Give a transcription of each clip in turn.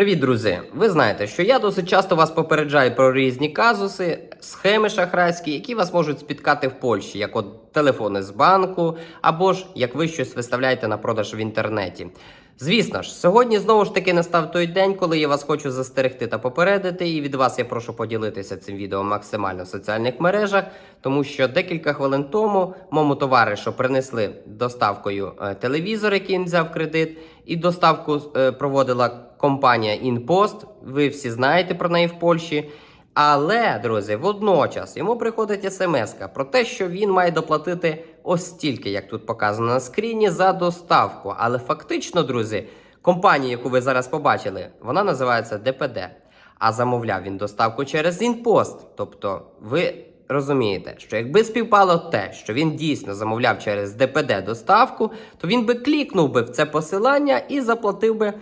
Привіт, друзі! Ви знаєте, що я досить часто вас попереджаю про різні казуси, схеми шахрайські, які вас можуть спіткати в Польщі, як от телефони з банку, або ж як ви щось виставляєте на продаж в інтернеті. Звісно ж, сьогодні знову ж таки настав той день, коли я вас хочу застерегти та попередити, і від вас я прошу поділитися цим відео максимально в соціальних мережах, тому що декілька хвилин тому моєму товаришу принесли доставкою е, телевізор, який він взяв кредит, і доставку е, проводила компанія InPost. Ви всі знаєте про неї в Польщі. Але, друзі, водночас йому приходить смс про те, що він має доплатити ось стільки, як тут показано на скріні, за доставку. Але фактично, друзі, компанія, яку ви зараз побачили, вона називається ДПД. А замовляв він доставку через InPost. Тобто, ви розумієте, що якби співпало те, що він дійсно замовляв через ДПД доставку, то він би клікнув би в це посилання і заплатив би.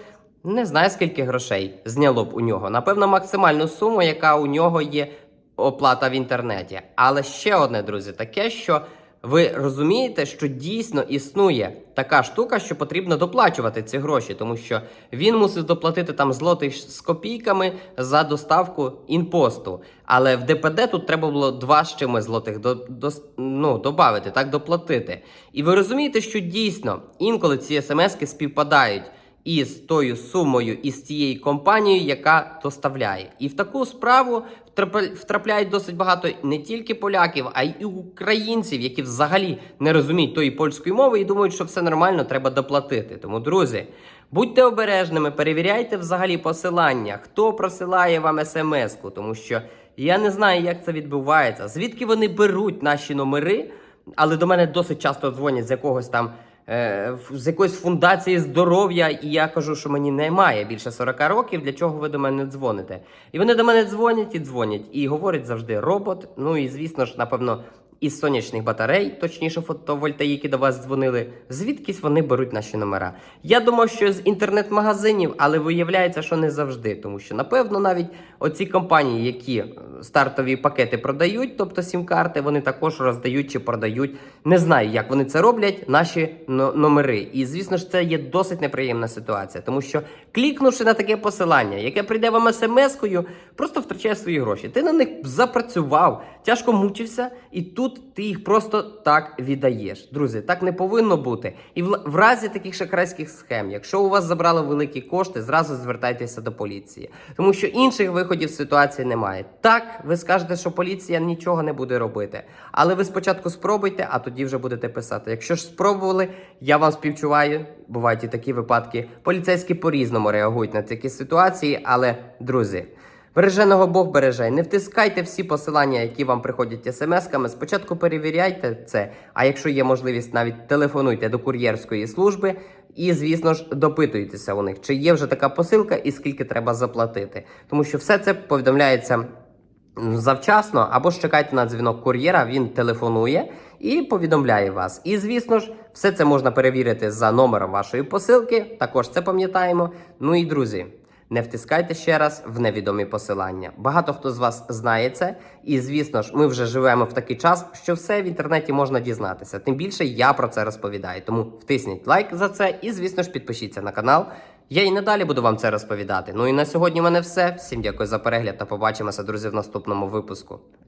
Не знаю, скільки грошей зняло б у нього. Напевно, максимальну суму, яка у нього є оплата в інтернеті. Але ще одне, друзі, таке, що ви розумієте, що дійсно існує така штука, що потрібно доплачувати ці гроші, тому що він мусив доплатити там злотих з копійками за доставку інпосту. Але в ДПД тут треба було два з чимось злотих до, до, ну, додати, так доплатити. І ви розумієте, що дійсно інколи ці смски співпадають із тою сумою із тією компанією, яка доставляє. І в таку справу втрапляють досить багато не тільки поляків, а й українців, які взагалі не розуміють тої польської мови і думають, що все нормально, треба доплатити. Тому, друзі, будьте обережними, перевіряйте взагалі посилання, хто просилає вам смс-ку, тому що я не знаю, як це відбувається, звідки вони беруть наші номери, але до мене досить часто дзвонять з якогось там з якоїсь фундації здоров'я, і я кажу, що мені немає більше 40 років, для чого ви до мене дзвоните? І вони до мене дзвонять і дзвонять, і говорять завжди робот. Ну і звісно ж, напевно, із сонячних батарей, точніше, фотовольтаїки до вас дзвонили. Звідкись вони беруть наші номера? Я думав, що з інтернет-магазинів, але виявляється, що не завжди, тому що напевно навіть оці компанії, які е, стартові пакети продають, тобто сім-карти, вони також роздають чи продають. Не знаю, як вони це роблять, наші номери. І звісно ж, це є досить неприємна ситуація, тому що клікнувши на таке посилання, яке прийде вам смс-кою, просто втрачаєш свої гроші. Ти на них запрацював, тяжко мучився, і тут ти їх просто так віддаєш. Друзі, так не повинно бути. І в, разі таких шахрайських схем, якщо у вас забрали великі кошти, зразу звертайтеся до поліції, тому що інших виходів ситуації немає. Так, ви скажете, що поліція нічого не буде робити, але ви спочатку спробуйте, а тоді вже будете писати. Якщо ж спробували, я вам співчуваю. Бувають і такі випадки. Поліцейські по-різному реагують на такі ситуації, але друзі. Береженого Бог береже. Не втискайте всі посилання, які вам приходять смс-ками. Спочатку перевіряйте це. А якщо є можливість, навіть телефонуйте до кур'єрської служби і, звісно ж, допитуйтеся у них, чи є вже така посилка і скільки треба заплатити. Тому що все це повідомляється завчасно, або ж чекайте на дзвінок кур'єра, він телефонує і повідомляє вас. І, звісно ж, все це можна перевірити за номером вашої посилки. Також це пам'ятаємо. Ну і друзі. Не втискайте ще раз в невідомі посилання. Багато хто з вас знає це, і звісно ж, ми вже живемо в такий час, що все в інтернеті можна дізнатися. Тим більше я про це розповідаю. Тому втисніть лайк за це і, звісно ж, підпишіться на канал. Я і надалі буду вам це розповідати. Ну і на сьогодні в мене все. Всім дякую за перегляд та побачимося, друзі, в наступному випуску.